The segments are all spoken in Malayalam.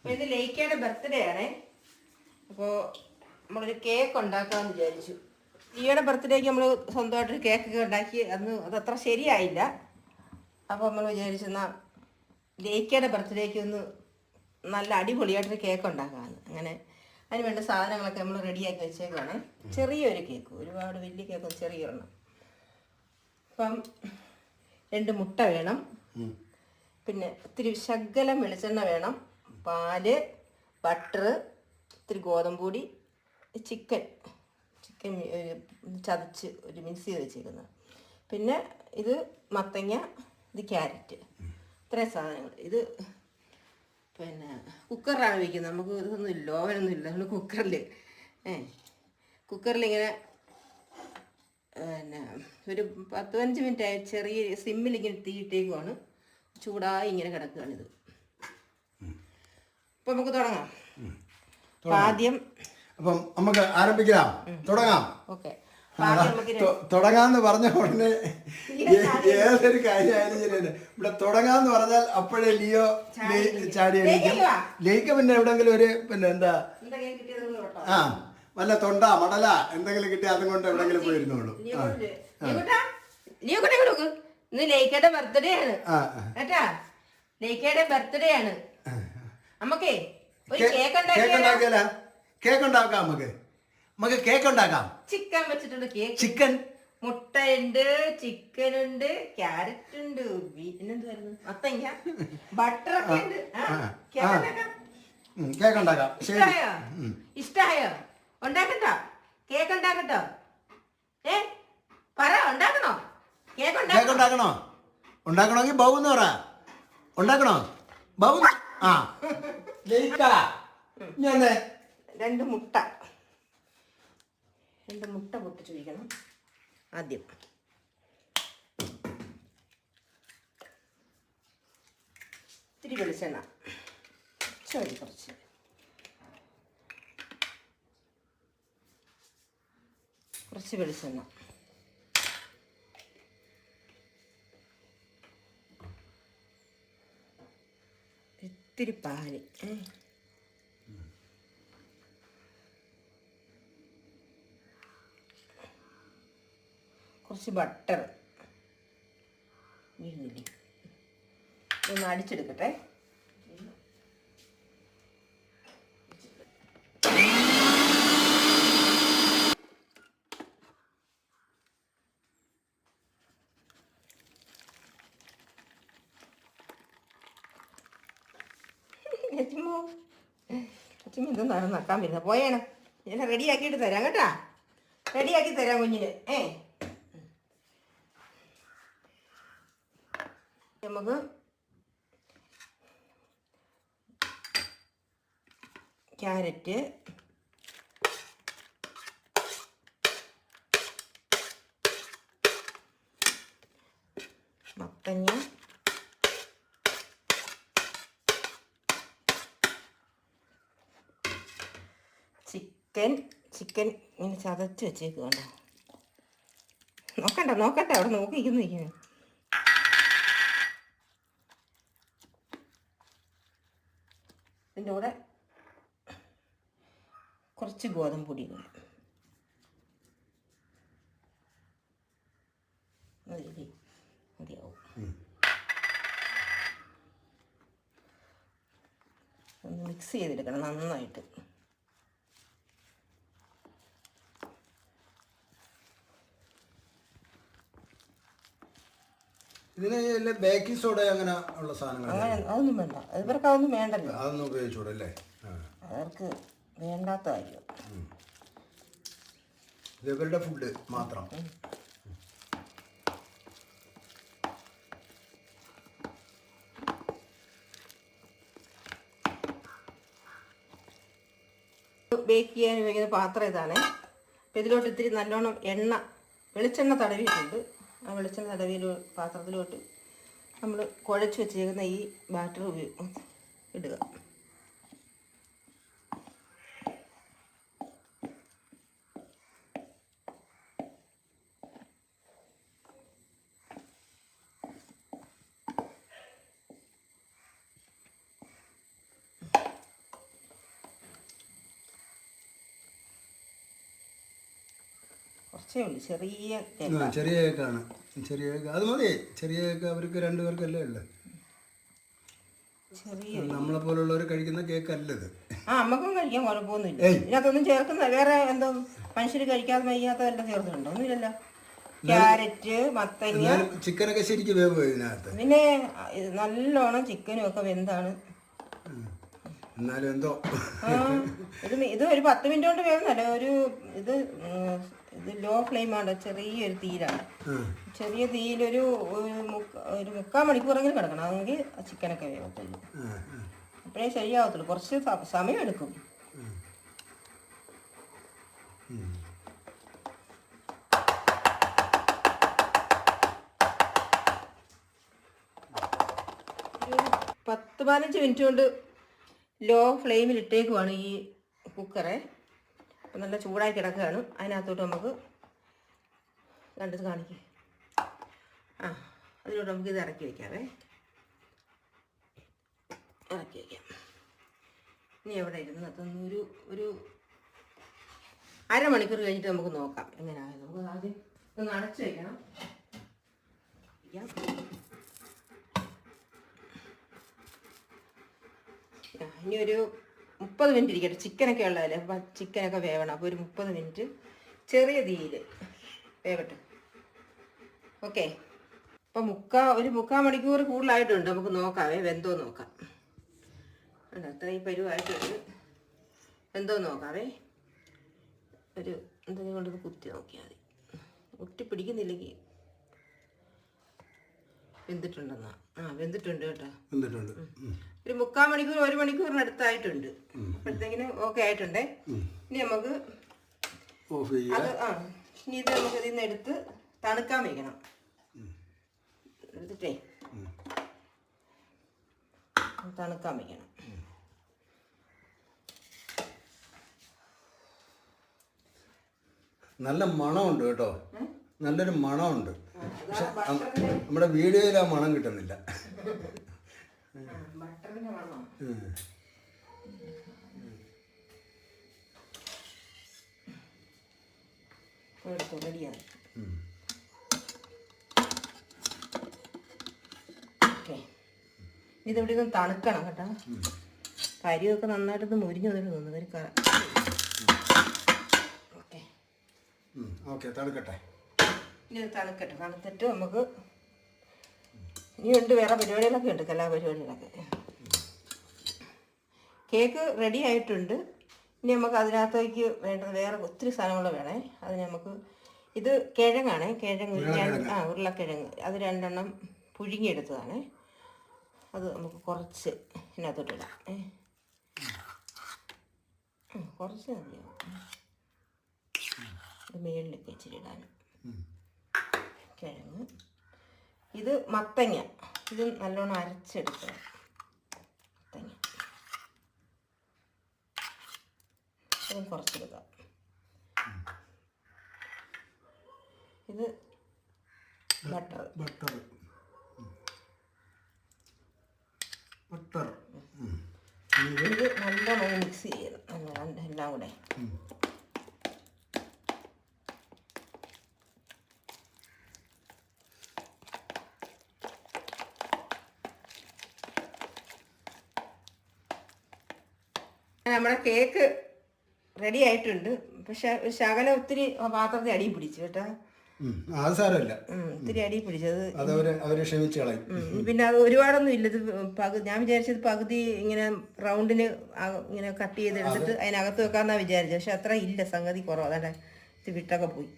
അപ്പോൾ ഇത് ലേക്കയുടെ ബർത്ത്ഡേ ആണേ. അപ്പോൾ നമ്മളൊരു കേക്ക് ഉണ്ടാക്കാമെന്ന് വിചാരിച്ചു. ലിയോയുടെ ബർത്ത്ഡേക്ക് നമ്മൾ സ്വന്തമായിട്ടൊരു കേക്കൊക്കെ ഉണ്ടാക്കി. അന്ന് അതത്ര ശരിയായില്ല. അപ്പോൾ നമ്മൾ വിചാരിച്ചു എന്നാൽ ലേക്കയുടെ ബർത്ത്ഡേക്ക് ഒന്ന് നല്ല അടിപൊളിയായിട്ടൊരു കേക്ക് ഉണ്ടാക്കാമെന്ന് അങ്ങനെ അതിന് വേണ്ട സാധനങ്ങളൊക്കെ നമ്മൾ റെഡിയാക്കി വെച്ചേക്കാണ് ചെറിയൊരു കേക്ക് ഒരുപാട് വലിയ കേക്ക് ചെറിയ ചെറിയൊരെണ്ണം. അപ്പം രണ്ട് മുട്ട വേണം. പിന്നെ ഇത്തിരി ശകലം വെളിച്ചെണ്ണ വേണം. പാൽ ബട്ടർ ഇത്തിരി ഗോതമ്പ് പൊടി ചിക്കൻ ചിക്കൻ ചതച്ച് ഒരു മിക്സ് ചെയ്ത് വെച്ചേക്കുന്നത് പിന്നെ ഇത് മത്തങ്ങ ഇത് ക്യാരറ്റ്. ഇത്രയും സാധനങ്ങൾ ഇത് പിന്നെ കുക്കറിലാണ് വയ്ക്കുന്നത് നമുക്ക് ഇതൊന്നും ഇല്ല ഓവനൊന്നും ഇല്ല. നമ്മൾ കുക്കറിൽ ഏ കുക്കറിലിങ്ങനെ പിന്നെ ഒരു പത്ത് പതിനഞ്ച് മിനിറ്റ് ആയ ചെറിയ സിമ്മിലിങ്ങനെ തീയിട്ടേക്കുവാണ്. ചൂടായി ഇങ്ങനെ കിടക്കുകയാണിത്. അപ്പൊ നമുക്ക് തുടങ്ങാം. ആദ്യം അപ്പം നമുക്ക് ആരംഭിക്കാം. തുടങ്ങാം. ഓക്കെ. തുടങ്ങാന്ന് പറഞ്ഞ ഉടനെ ഏതൊരു കാര്യമായാലും ശരിയല്ല ഇവിടെ തുടങ്ങാന്ന് പറഞ്ഞാൽ അപ്പോഴേ ലിയോ ചാടി എണീക്കും. ലയിക്കുവാ? പിന്നെ എവിടെങ്കിലും ഒരു പിന്നെ എന്താ? ആ വല്ല തൊണ്ട മടല എന്തെങ്കിലും കിട്ടിയ അതും കൊണ്ട് എവിടെങ്കിലും പോയിരുന്നോളൂ ലിയോ ഇന്ന് ലേക്കയുടെ ബർത്ത്ഡേ ആണ്. കേട്ടാ? ലേക്കയുടെ ബർത്ത്ഡേ ആണ്. നമുക്കേ ഒരു കേക്ക് ഉണ്ടാക്കിയാലോ? കേക്ക് ഉണ്ടാക്കാം നമുക്ക്. നമുക്ക് കേക്ക് ഉണ്ടാക്കാം. ചിക്കൻ വെച്ചിട്ടുണ്ട് കേക്ക് ചിക്കൻ. മുട്ടയുണ്ട് ചിക്കൻ ഉണ്ട് ക്യാരറ്റ് ഉണ്ട് പിന്നെന്തുവായിരുന്നു? മത്തങ്ങ. ബട്ടർ ഒക്കെ ഉണ്ട് കേക്ക് ഉണ്ടാക്കാം. ഇഷ്ടായോ? ഇഷ്ടായോ? ഉണ്ടാക്കണ്ട കേക്ക് ഉണ്ടാക്കട്ടോ. ഏ? പറ ഉണ്ടാക്കണോ? കേക്ക് ഉണ്ടാക്കണോ? ഉണ്ടാക്കണമെങ്കിൽ ബൗന്ന് പറ. ഉണ്ടാക്കണോ? ബൗന്ന് ആ. ലയിക്ക ഞാൻ രണ്ട് മുട്ട. രണ്ട് മുട്ട പൊട്ടിച്ച് വയ്ക്കണം ആദ്യം. ഇത്തിരി വെളിച്ചെണ്ണ. ചോരി കുറച്ച്. കുറച്ച് വെളിച്ചെണ്ണ. ഇത്തിരി പാൽ. കുറച്ച് ബട്ടർ. ഒന്ന് അടിച്ചെടുക്കട്ടെ. ലക്ഷ്മി എന്താണ് നക്കാൻ വരുന്നത് പോയാണ് ഞാൻ റെഡിയാക്കിയിട്ട് തരാം കേട്ടാ. റെഡിയാക്കി തരാം കുഞ്ഞിന്. ഏ. നമുക്ക് ക്യാരറ്റ്. മത്തങ്ങ. ചിക്കൻ ചിക്കൻ ഇങ്ങനെ ചതച്ച് വെച്ചേക്ക് നോക്കണ്ട നോക്കണ്ട അവിടെ നോക്കിയിരിക്കുന്നു ഇരിക്കുന്നു. ഇതിന്റെ കൂടെ കുറച്ച് ഗോതമ്പ് പൊടി കൂടെ മതിയാവും. ഒന്ന് മിക്സ് ചെയ്തെടുക്കണം നന്നായിട്ട്. ഇതിന് ബേക്കിംഗ് സോഡ അങ്ങനെ ഉള്ള സാധനങ്ങൾ അതൊന്നും വേണ്ട. ഇവർക്ക് അതൊന്നും വേണ്ടല്ലോ. അതൊന്നും ഉപയോഗിച്ചൂടെ അല്ലേ? ആ. അവർക്ക് വേണ്ടാത്ത കാര്യം. ഇത് ഇവരുടെ ഫുഡ് മാത്രം. ബേക്ക് ചെയ്യാൻ ഉപയോഗിക്കുന്ന പാത്രം ഇതാണ്. അപ്പം ഇതിലോട്ട് ഇത്തിരി നല്ലോണം എണ്ണ വെളിച്ചെണ്ണ തടവിയിട്ടുണ്ട്. ആ വെളിച്ചെണ്ണ തടവിയ പാത്രത്തിലോട്ട് നമ്മൾ കുഴച്ച് വെച്ചേക്കുന്ന ഈ ബാറ്റർ ഉപയോഗം ഇടുക. കുറച്ചേ ഉള്ളൂ ചെറിയ ആ, കേക്ക് ചെറിയ കേക്കാണ് ചെറിയ കേക്ക് അത് മതി. ചെറിയ കേക്ക് അവർക്ക് രണ്ടു പേർക്കല്ലേ ഉള്ളത് ചെറിയ നമ്മളെ പോലുള്ളവർ കഴിക്കുന്ന കേക്ക് അല്ലത് ആ അമ്മക്കും കഴിക്കാൻ കുഴപ്പമൊന്നുമില്ല. ഇതിനകത്തൊന്നും ചേർക്കുന്ന വേറെ എന്തോ മനുഷ്യർ കഴിക്കാതെ വയ്യാത്തതെല്ലാം ചേർത്തിട്ടുണ്ടോ? ഒന്നുമില്ലല്ലോ. ക്യാരറ്റ് മത്തങ്ങ. എന്നാലും ചിക്കനൊക്കെ ശരിക്കും വേവ് ഇതിനകത്ത്. പിന്നെ ഇത് നല്ലോണം ചിക്കനും ഒക്കെ വെന്താണ്. ഉം. എന്നാലും എന്തോ. ആ ഇത് മി- ഇത് ഒരു പത്ത് മിനിറ്റ് കൊണ്ട് വേവുന്നല്ല ഒരു ഇത് ഉം, ഇത് ലോ ഫ്ലെയിമാണ് ചെറിയൊരു തീരാണ്. ചെറിയ തീയിലൊരു ഒരു മുക്കാൽ മണിക്കൂറെങ്കിലും കിടക്കണം. അതെങ്കിൽ ചിക്കനൊക്കെ വേവത്തുള്ളൂ. അപ്പോഴേ ശരിയാവത്തുള്ളൂ. കുറച്ച് സമയം എടുക്കും പത്ത് പതിനഞ്ച് മിനിറ്റ് കൊണ്ട് ലോ ഫ്ലെയിമിൽ ഇട്ടേക്കുവാണ് ഈ കുക്കറെ അപ്പം നല്ല ചൂടായി കിടക്കുകയാണ്. അതിനകത്തോട്ട് നമുക്ക് കണ്ടത് കാണിക്കേ. ആ അതിലോട്ട് നമുക്ക് ഇത് ഇറക്കി വയ്ക്കാവേ ഇറക്കി വയ്ക്കാം ഇനി എവിടെ ഇരുന്ന് അതൊന്ന് ഒരു ഒരു അരമണിക്കൂർ കഴിഞ്ഞിട്ട് നമുക്ക് നോക്കാം. എങ്ങനെയാണ് നമുക്ക് ആദ്യം ഒന്ന് അടച്ചു വയ്ക്കണം വയ്ക്കാം. ഇനി ഒരു മുപ്പത് മിനിറ്റ് ഇരിക്കട്ടെ. ചിക്കനൊക്കെ ഉള്ളതല്ലേ അപ്പം ചിക്കനൊക്കെ വേവണം. അപ്പോൾ ഒരു മുപ്പത് മിനിറ്റ് ചെറിയ തീയിൽ വേവട്ടെ. ഓക്കെ. അപ്പം മുക്കാ ഒരു മുക്കാൽ മണിക്കൂർ കൂടുതലായിട്ടുണ്ട്. നമുക്ക് നോക്കാമേ വെന്തോ നോക്കാം. അല്ല അത്രയും പരുവായിട്ടുണ്ട്. വെന്തോ നോക്കാവേ ഒരു എന്തെങ്കിലും കൊണ്ട് കുത്തി നോക്കിയാൽ മതി. ഒട്ടി പിടിക്കുന്നില്ലെങ്കിൽ വെന്തിട്ടുണ്ടെന്നാ. ആ വെന്തിട്ടുണ്ട് കേട്ടോ. വെന്തിട്ടുണ്ട്. ഒരു മുക്കാൽ മണിക്കൂർ ഒരു മണിക്കൂറിനടുത്തായിട്ടുണ്ട് അപ്പോഴത്തേക്കിന് ഓക്കെ ആയിട്ടുണ്ടേ. ഇനി നമുക്ക് ഓഫ് അത് ആ ഇനി ഇത് നമുക്ക് ഇതിൽ നിന്ന് എടുത്ത് തണുക്കാൻ വയ്ക്കണം എടുത്തിട്ടേ. തണുക്കാൻ വയ്ക്കണം നല്ല മണമുണ്ട് കേട്ടോ. നല്ലൊരു മണമുണ്ട്. പക്ഷെ നമ്മുടെ വീഡിയോയിൽ ആ മണം. കിട്ടുന്നില്ല ഇതിവിടെ ഒന്ന് തണുക്കണം കേട്ടോ. കരിയൊക്കെ നന്നായിട്ട് മുരിഞ്ഞു വന്നിട്ട് തോന്നുന്നു ഒരു കറ ഓക്കെ തണുക്കട്ടെ. ഇനി ഇത് തണുക്കട്ടെ. തണുത്തിട്ട് നമുക്ക് ഇനിയുണ്ട് വേറെ പരിപാടികളൊക്കെ ഉണ്ട് കലാപരിപാടികളൊക്കെ. കേക്ക് റെഡി ആയിട്ടുണ്ട്. ഇനി നമുക്ക് അതിനകത്തേക്ക് വേണ്ടത് വേറെ ഒത്തിരി സാധനങ്ങൾ വേണേ. അത് നമുക്ക് ഇത് കിഴങ്ങാണ്. കിഴങ്ങ് ആ ഉരുളക്കിഴങ്ങ്. അത് രണ്ടെണ്ണം പുഴുങ്ങിയെടുത്തതാണ്. അത് നമുക്ക് കുറച്ച് ഇതിനകത്തോട്ട് ഇടാം. ഏ. കുറച്ച് മതിയാവും ഇത് മേളിലൊക്കെ ഇച്ചിരി ഇടാനും. കിഴങ്ങ് ഇത് മത്തങ്ങ. ഇത് നല്ലോണം അരച്ചെടുക്കുക മത്തങ്ങ. അതും കുറച്ചെടുക്കാം. ഇത് ബട്ടർ. ബട്ടർ. ബട്ടർ. ഇത് നല്ലോണം മിക്സ് ചെയ്യണം. നല്ലോണം എല്ലാം കൂടെ. നമ്മുടെ കേക്ക് റെഡി ആയിട്ടുണ്ട്. പക്ഷെ ഒരു ശകലം ഒത്തിരി പാത്രത്തിൽ അടി പിടിച്ചു കേട്ടോ. അത് സാരമില്ല. ഉം, ഒത്തിരി അടി പിടിച്ചത് അതവര് അവർ ക്ഷമിച്ച് കളയും. ഉം, പിന്നെ അത് ഒരുപാടൊന്നും ഇല്ല. ഇത് പകുതി ഞാൻ വിചാരിച്ചത് പകുതി ഇങ്ങനെ റൗണ്ടിന് ഇങ്ങനെ കട്ട് ചെയ്തെടുത്തിട്ട് അതിനകത്ത് വെക്കാന്നാ വിചാരിച്ചത്. പക്ഷെ അത്ര ഇല്ല. സംഗതി കുറവ്. അതാണ്ട് ഇത് വിട്ടൊക്കെ പോയി.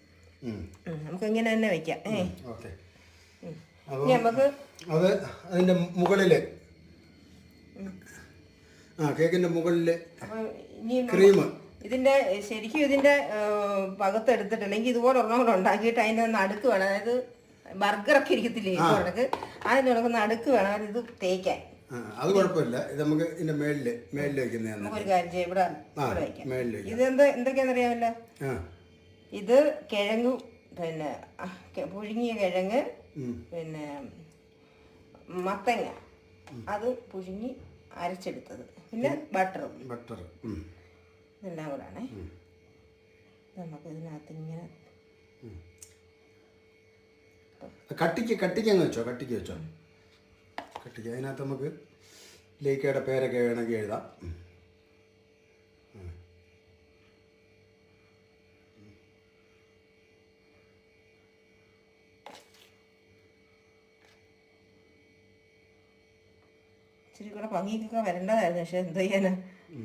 നമുക്ക് ഇങ്ങനെ തന്നെ വെക്കാം. ഏ? നമുക്ക് അത് അതിന്റെ മുകളിൽ ആ കേക്കിന്റെ മുകളിൽ അപ്പൊ ക്രീം. ഇതിന്റെ ശരിക്കും ഇതിന്റെ പകത്ത് എടുത്തിട്ട് അല്ലെങ്കിൽ ഇതുപോലെ ഒരെണ്ണം കൂടെ ഉണ്ടാക്കിയിട്ട് അതിന്റെ നടുക്ക് വേണം. അതായത് ബർഗറൊക്കെ ഇരിക്കത്തില്ലേ അതിന് കണക്ക് നടുക്ക് വേണം. ഇത് തേക്കാൻ. അത് കുഴപ്പമില്ല. ഇത് നമുക്ക് ഇതിന്റെ മേളിൽ മേളിൽ വെക്കുന്നതാണ് ഒരു കാര്യം ചെയ്യാം. ഇവിടെ ഇത് എന്തൊക്കെയാണെന്നറിയാമല്ലോ കിഴങ്ങ് പിന്നെ പുഴുങ്ങിയ കിഴങ്ങ് പിന്നെ മത്തങ്ങ. അത് പുഴുങ്ങി അരച്ചെടുത്തത്. പിന്നെ ബട്ടറും ബട്ടറും എല്ലാം ഇതെല്ലാം കൂടാണേ. നമുക്ക് ഇതിനകത്ത് ഇങ്ങനെ കട്ടിക്ക് കട്ടിക്ക് അങ്ങ് വെച്ചോ കട്ടിക്ക് വെച്ചോ. കട്ടിക്ക് അതിനകത്ത് നമുക്ക് ലേക്കയുടെ പേരൊക്കെ വേണമെങ്കിൽ എഴുതാം. ഇച്ചിരി കൂടെ ഭംഗിക്കൊക്കെ വരേണ്ടതായിരുന്നു. പക്ഷെ എന്ത് ചെയ്യാന്?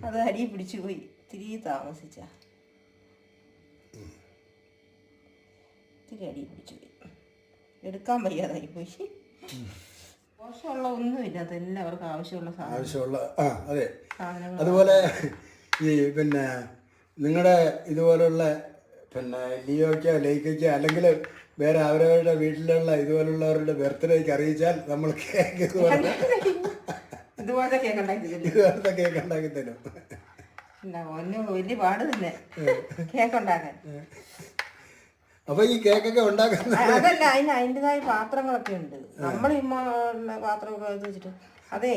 അത് അടി പിടിച്ചു പോയി. ഇത്തിരി താമസിച്ച. ഇത്തിരി അടി പിടിച്ചു പോയി. എടുക്കാൻ വയ്യാതായി പോയി. ദോഷമുള്ള ഒന്നുമില്ല. അതെല്ലാം അവർക്ക് ആവശ്യമുള്ള ആവശ്യമുള്ള ആ അതെ. സാധനങ്ങൾ അതുപോലെ ഈ പിന്നെ നിങ്ങളുടെ ഇതുപോലുള്ള പിന്നെ ലിയോയ്ക്കോ ലേക്കയ്ക്കോ അല്ലെങ്കിൽ വേറെ അവരവരുടെ വീട്ടിലുള്ള ഇതുപോലുള്ളവരുടെ ബർത്ത്ഡേക്ക് അറിയിച്ചാൽ നമ്മൾ കേക്ക് ഇതുപോലത്തെ കേക്ക് ഉണ്ടാക്കി തരും. ഇതുപോലത്തെ കേക്ക് ഉണ്ടാക്കി തരും. ഒന്നും വലിയ പാട് തന്നെ കേക്ക് ഉണ്ടാക്കാൻ. അപ്പൊ ഈ കേക്കൊക്കെ ഉണ്ടാക്കുന്ന അതല്ല അതിന് അതിന്റെതായ പാത്രങ്ങളൊക്കെ ഉണ്ട്. നമ്മൾ ഇമ്മ പാത്രമൊക്കെ വെച്ചിട്ട് അതെ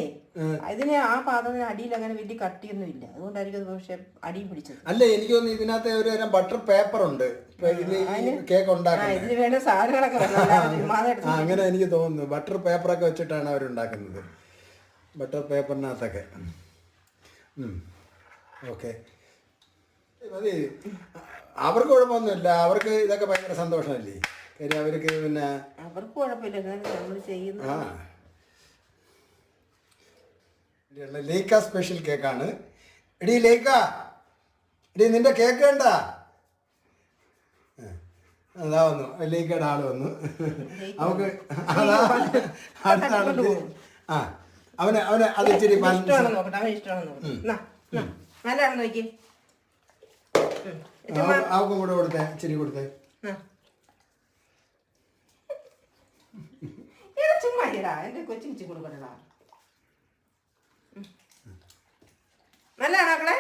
ഇതിന് ആ പാത്രത്തിന് അടിയിൽ അങ്ങനെ വലിയ കട്ടിയൊന്നും ഇല്ല. അതുകൊണ്ടായിരിക്കും പക്ഷെ അടിയും പിടിച്ചത്. അല്ല എനിക്ക് തോന്നുന്നു ഇതിനകത്ത് ഒരു തരം ബട്ടർ പേപ്പർ ഉണ്ട്. കേക്ക് ഉണ്ടാക്കുന്നത്. ഇതിന് വേണ്ട സാധനങ്ങളൊക്കെ അങ്ങനെ എനിക്ക് തോന്നുന്നു. ബട്ടർ പേപ്പറൊക്കെ വെച്ചിട്ടാണ് അവരുണ്ടാക്കുന്നത് ബട്ടർ പേപ്പറിനകത്തൊക്കെ ഓക്കെ മതി അവർക്ക് കുഴപ്പമൊന്നുമില്ല. അവർക്ക് ഇതൊക്കെ ഭയങ്കര സന്തോഷമല്ലേ? കാര്യം അവർക്ക് പിന്നെ അവർക്ക് കുഴപ്പമില്ല. നമ്മൾ ചെയ്യുന്ന ആ. ലേക്ക സ്പെഷ്യൽ കേക്കാണ് എടി ലേക്ക. എടി നിന്റെ കേക്ക് വേണ്ട അതാ വന്നു. ലേക്കയുടെ ആൾ വന്നു. നമുക്ക് അതാ അടുത്ത ആൾ ആ. അവന് അവന് അത് ഇച്ചിരി നോക്കട്ടെ അവൻ നോക്കട്ടെ. നോക്കി അവക്കും കൂടെ കൊടുത്തേ ഇച്ചിരി കൊടുത്തേ. ചുമ്മാ എന്റെ കൊച്ചിന് ഇച്ചിരി. നല്ലതാണോ മക്കളെ?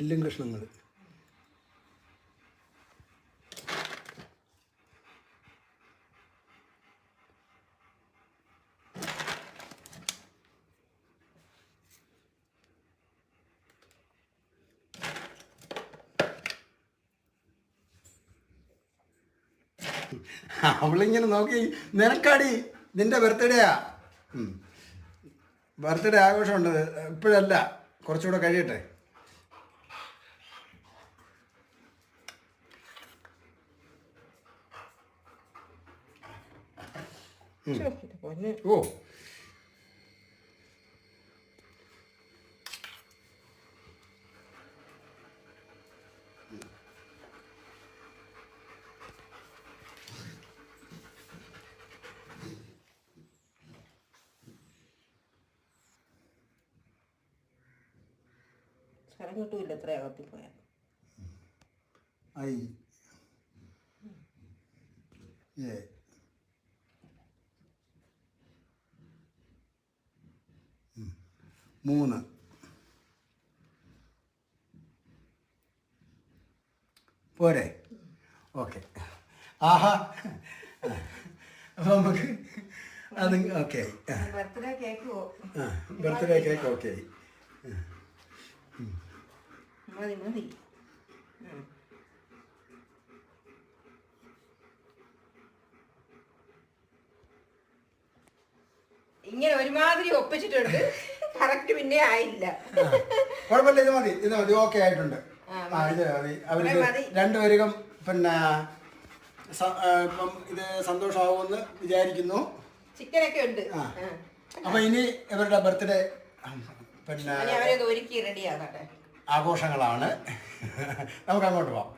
എല്ലും കഷ്ണങ്ങൾ അവളിങ്ങനെ നോക്കി നിനക്കാടി നിന്റെ ബർത്ത്ഡേയാ. ബർത്ത്ഡേ ആഘോഷമുണ്ട്. ഇപ്പോഴല്ല കുറച്ചുകൂടെ കഴിയട്ടെ. ഓ. സ്ഥലം കിട്ടൂല എത്ര അകത്തിൽ പോയാൽ ഐ. ഉം. മൂന്ന്. പോരെ? ഓക്കെ. ആഹാ. അപ്പോൾ നമുക്ക് അത് okay. Birthday cake birthday cake okay. മതി ഇങ്ങനെ ഒരുമാതിരി ഒപ്പിച്ചിട്ടുണ്ട്. കറക്റ്റ് പിന്നെ ആയില്ല. കുഴപ്പമില്ല ഇത് മതി. ഇത് മതി ഓക്കെ ആയിട്ടുണ്ട്. ആ, ഇത് മതി. അവർക്ക് രണ്ടുപേരും പിന്നെ ഇത് സന്തോഷമാവുമെന്ന് വിചാരിക്കുന്നു. ചിക്കനൊക്കെ ഉണ്ട്. അപ്പൊ ഇനി ഇവരുടെ ബർത്ത്ഡേ പിന്നെ അവരൊക്കെ ഒരുക്കി റെഡി ആകട്ടെ ആഘോഷങ്ങളാണ്. നമുക്ക് അങ്ങോട്ട് പോവാം.